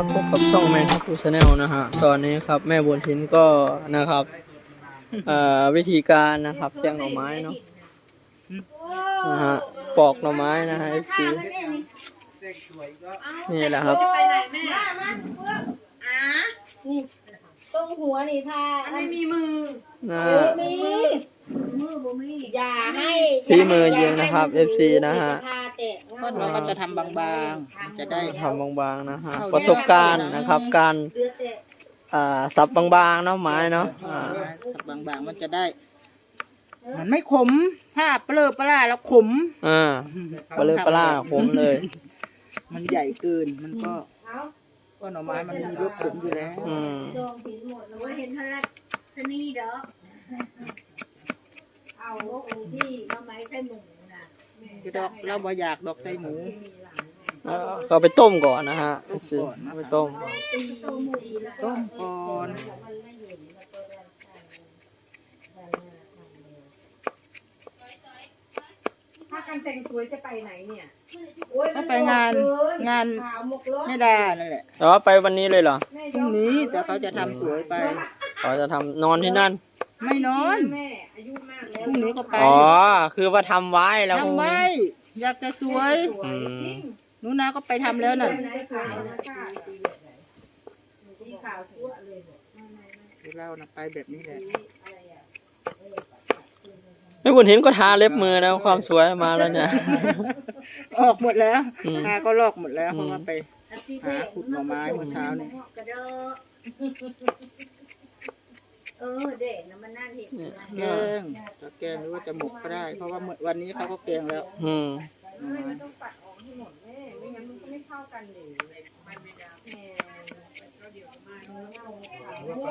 ครับพบกับช่องแมนทัพพูชาแนลนะฮะตอนนี้ครับแม่บุญทินก็นะครับเอ่อวิธีการนะครับแกงหน่อไม้เนาะนะฮะปอกหน่อไม้นะฮะคือนี่แหละครับไปไหนแม่อะนี่ตรงหัวนี่พาอันนี้มีมือนะเอฮะอมีมือบ่มีอย่าให้ฝีมือยิงนะครับ FC นะฮะ พาแตะก็เราก็จะทำบางๆมันจะได้ ทำบางๆนะฮะประสบการณ์นะครับ การเดือดแตะอ่าสับบางๆเนาะไม้เนาะอ่าสับบางๆมันจะได้ มันไม่ขมถ้าเปลือปลาแล้วขม อ่าปลาเลือปลาร้าผมเลยมันใหญ่เกินมันก็เอาก็หน่อไม้มันมีรสขมอยู่แล้วอืมจองผิดหมดแล้วว่าเห็นเท่าไรสนีเด้อเอาองค์ที่มาไม้ใส่หมูน่ะ คือดอกเราบ่อยากดอกใส่หมูแล้วก็เอาไปต้มก่อนนะฮะ FC เอาไปต้ม ต้มหมูดีแล้วต้มก่อนถ้ากันแต่งสวยจะไปไหนเนี่ยโอ้ยถ้าไปงานงานขาวหมกล้อไม่ดานั่นแหละแต่ว่าไปวันนี้เลยเหรอพรุ่งนี้แต่เขาจะทำสวยไป เขาจะทำนอนที่นั่น ไม่นอนแม่อายุมากแล้วพรุ่งนี้ก็ไปอ๋อ คือว่าทำไว้แล้ว ทำไว้ อยากจะสวยอืม หนูนาก็ไปทำแล้วน่ะไหนขาวนะค่ะสีขาวทั่วเลยบอกคือเราน่ะไปแบบนี้แหละไม่บุญเห็นก็ทาเล็บมือนะความสวยมาแล้วเนี่ย ออกหมดแล้วอืมตาก็ลอกหมดแล้วเพราะว่าไป อาชีพหาขุดหน่อไม้เมื่อเช้านี่ กระเดอ เออเด็กนะมันน่าเห็นนะแกงจะแกงหรือว่าจะหมกก็ได้ เพราะว่าวันนี้เขาก็แกงแล้วอืมไม่ต้องปัดออกให้หมดแม่ไม่งั้นมันก็ไม่เข้ากันเลยมันไม่ได้แม่ก็เดี๋ยวมาเน่าๆโอ้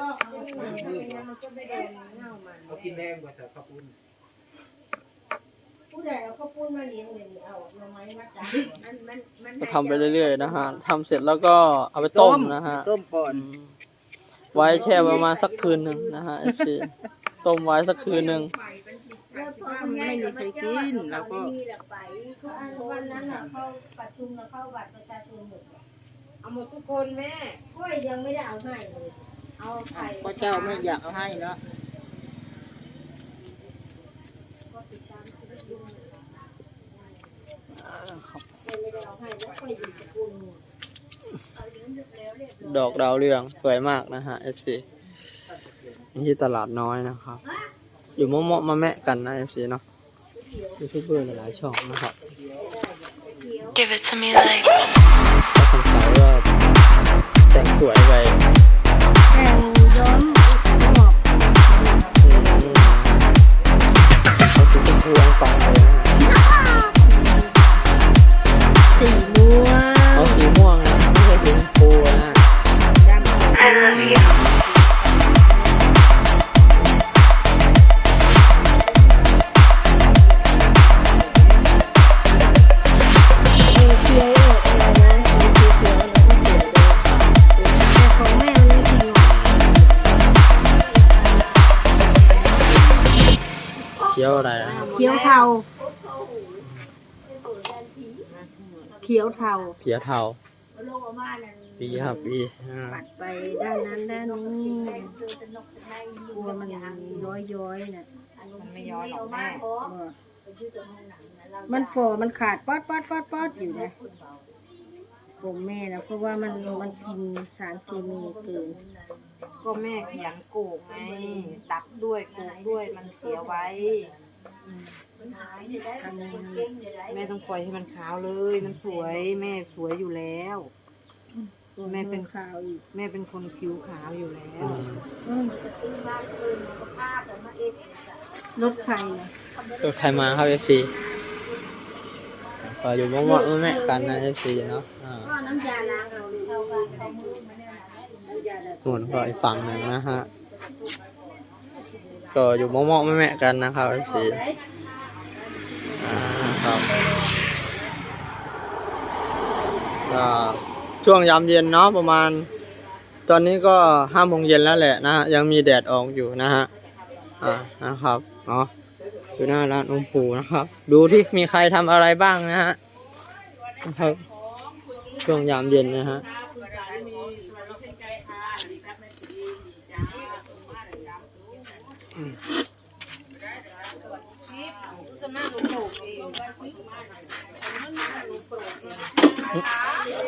ลอกเอาไปไม่งั้นมันก็ไม่ได้เน่ามันเขากินแดงกว่าสาข้าวปุ้นผู้ใดเอาข้าวปุ้นมาเลี้ยงเลยเอาหน่อไม้มาจับมันมันมันก็ทำไปเรื่อยๆนะฮะทำเสร็จแล้วก็เอาไปต้มนะฮะต้มก่อน อืม ไว้แช่ประมาณสักคืนหนึ่งนะฮะ FC ต้มไว้สักคืนหนึ่งไม่มีใครกินแล้วก็มีแหละไปทุกอันวันนั้นน่ะเข้าประชุมแล้วเข้าบัตรประชาชนหมดเอาหมดทุกคนแม่ก้อยยังไม่ได้เอาให้เลยเอาไข่ก็เจ้าไม่อยากเอาให้เนาะไม่ได้เอาให้แล้วก้อยอยู่สกุล ดอกดาวเรืองสวยมากนะฮะ FC ที่ตลาดน้อยนะครับ อยู่เมาะๆมาแมะกันนะ FC เนาะยูทูบเบอร์หลายๆช่องนะครับ Give it to me like ก็สงสัยว่าแต่งสวยไปแต่งย้อมหมอกอืมเอาสี เขียวอะไรนะเขียวเทาเขียวเทาเขียวเทาปีครับปีอ่าปัดไปด้านนั้นด้านนี้กลัวมันย้อยย้อยๆน่ะมันไม่ย้อนหรอกแม่มันฟอมันขาดป๊อดป๊อดป๊อดป๊อดอยู่นะผมแม่นะเพราะว่ามันมันกินสารเคมีเกิน ก็แม่ขยันโกกไงดับด้วยโกกด้วยมันเสียไว้ทำยังไงแม่ต้องปล่อยให้มันขาวเลย มันสวยแม่สวยอยู่แล้วแม่เป็นข่าวอีกแม่เป็นคนผิวขาวอยู่แล้วอืมอืมรถใครนะเออใครมาครับ FC ก็อยู่เมาะๆมาแมะกันนะ FC เนาะอ่าก็น้ำยาล้างเอาเท่ากันเอามือมาเนี่ยน้ำยาแบบหมุนก็อีกฝั่งหนึ่งนะฮะ ก็อยู่เมาะๆแม่ๆกันนะครับไอซีอ่าครับก็ช่วงยามเย็นเนาะประมาณ ตอนนี้ก็ห้าโมงเย็นแล้วแหละนะฮะยังมีแดดออกอยู่นะฮะอ่านะครับเนาะอยู่หน้าร้านองค์ปู่นะครับ ดูที่มีใครทำอะไรบ้างนะฮะนะครับช่วงยามเย็นนะฮะ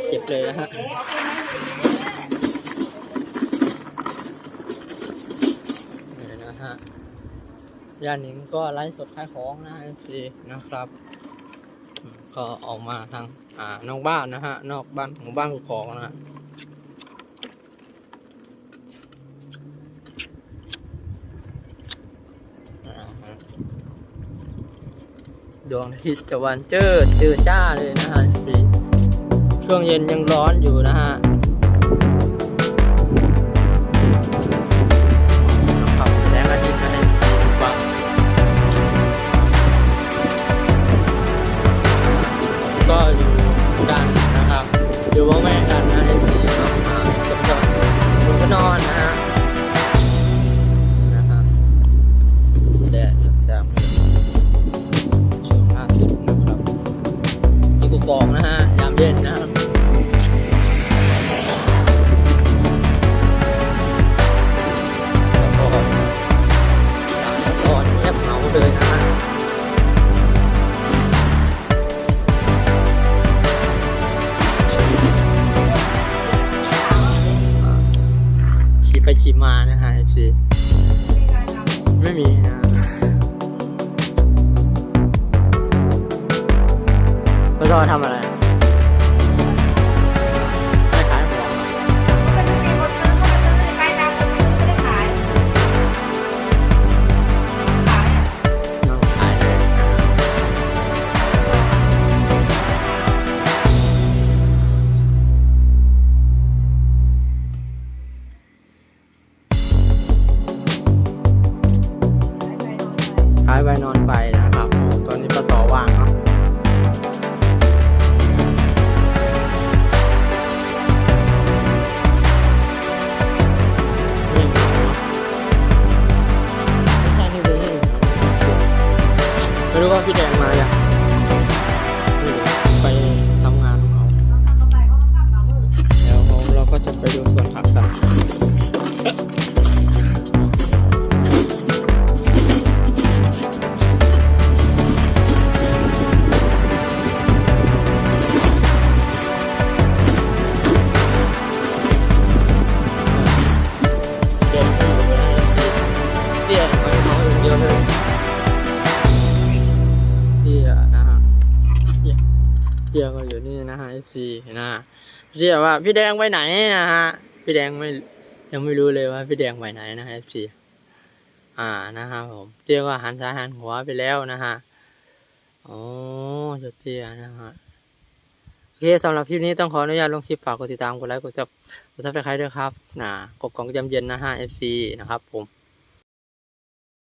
เจ็บเลยนะฮะนี่นะฮะย่านิงก็ไลฟ์สดขายของนะเอฟซีนะครับ ก็ออกมาทางอ่านอกบ้านนะฮะ นอกบ้านของบ้านของนะ ดวงอาทิตย์ตะวันเจิดเจอจ้าเลยนะฮะสีช่วงเย็นยังร้อนอยู่นะฮะ ไปขี่มานะฮะไอซีไม่มีนะพระซอทำอะไร ไปนอนไปนะครับตอนนี้ประซอว่างเนาะนี่เหงาเนาะไม่ใช่นี่เลยนี่เหงาไม่รู้ว่าพี่แดงมา เขาอย่างเดียวเลยเตี้ยนะฮะเตี้ยก็อยู่นี่นะฮะสินะเตี้ยว่าพี่แดงไปไหนนะฮะพี่แดงไม่ยังไม่รู้เลยว่าพี่แดงไปไหนนะฮะสิอ่านะฮะผมเตี้ยก็หันซ้ายหันขวาไปแล้วนะฮะอ๋อเจ้าเตี้ยนะฮะโอเคสำหรับคลิปนี้ต้องขออนุญาตลงคลิปฝากกดติดตามกดไลค์กดซับกดซับสไครต์ด้วยครับนะกบกล่องยำเย็นนะฮะ FC นะครับผม